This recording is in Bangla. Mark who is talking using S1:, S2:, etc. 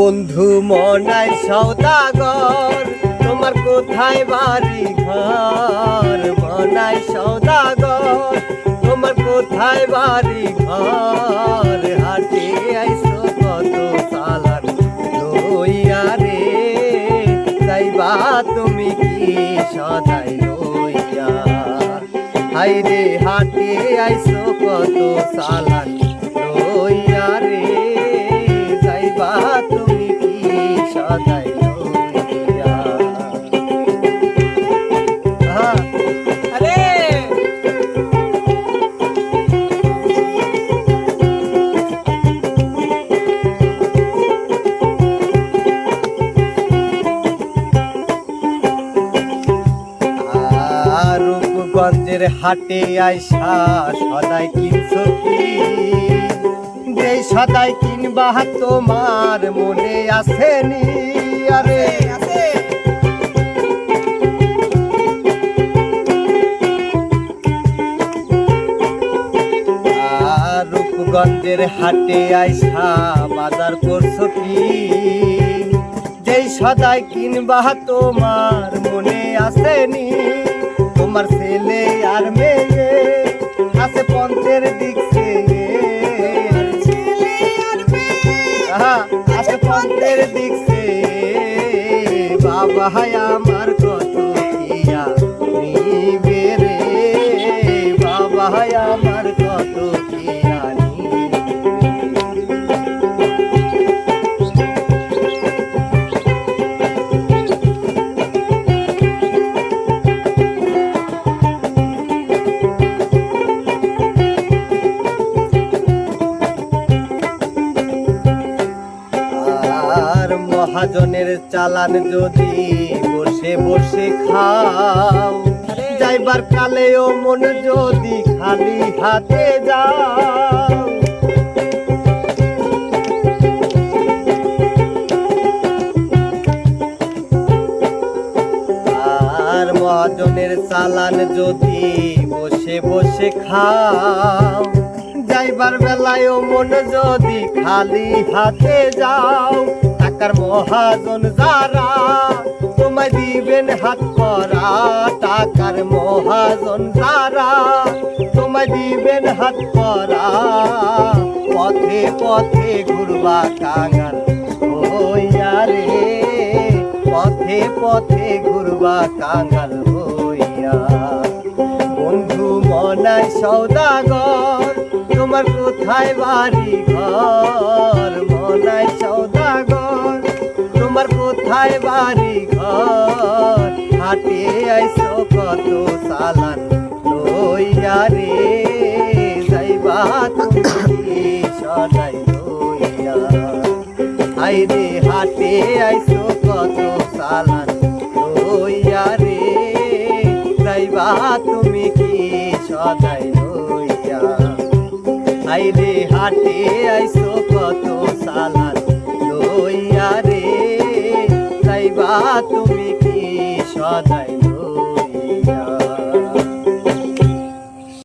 S1: বন্ধু মনায় সৌদাগর তোমার কোথায় বাড়ি ঘর? মনায় সৌদাগর তোমার কোথায় বাড়ি ঘর? হাটে আইসো কত সালার লইয়া রে যাইবা তুমি কি সদাই লইয়া? হাই রে হাটে আইসো কত সালান রূপগঞ্জের হাটে আইসা সদাই কিনছো কি? যে সদাই কিনবা তোমার মনে আসেনি? আরে রূপগঞ্জের হাটে আইসা বাজার করছ কি? যেই সদাই কিনবা তোমার মনে আসেনি? তোমার ছেলে আর মেয়ে আছে পঞ্চের দিক থেকে। আছে পঞ্চের দিক থেকে। বাবা আমার কত মহাজনের চালান যদি বসে বসে খাও, যাইবার কালেও মন যদি খালি হাতে যাও। আর মহাজনের চালান যদি বসে বসে খাও, যাইবার বেলায়ও মন যদি খালি হাতে যাও। টাকার মহাজন যারা, তোমায় দিবেন হাত করা। টাকার মহাজন যারা, তোমায় দিবেন হাত করা। পথে পথে ঘুরবা কাঙাল হইয়া রে। পথে পথে ঘুরবা কাঙাল হইয়া। বন্ধু মনায় সৌদাগর তোমার কোথায় বাড়ি ঘর কোথায় বাড়ি ঘর, হাটে আইসো কত সালান লইয়া রে। যাইবা তুমি সদাই লইয়া। আইরে হাটে আইসো কত সালান লইয়া রে। যাইবা তুমি কি সদাই লইয়া। আইরে হাটে আইসো কত সালান তুমি কি সদাই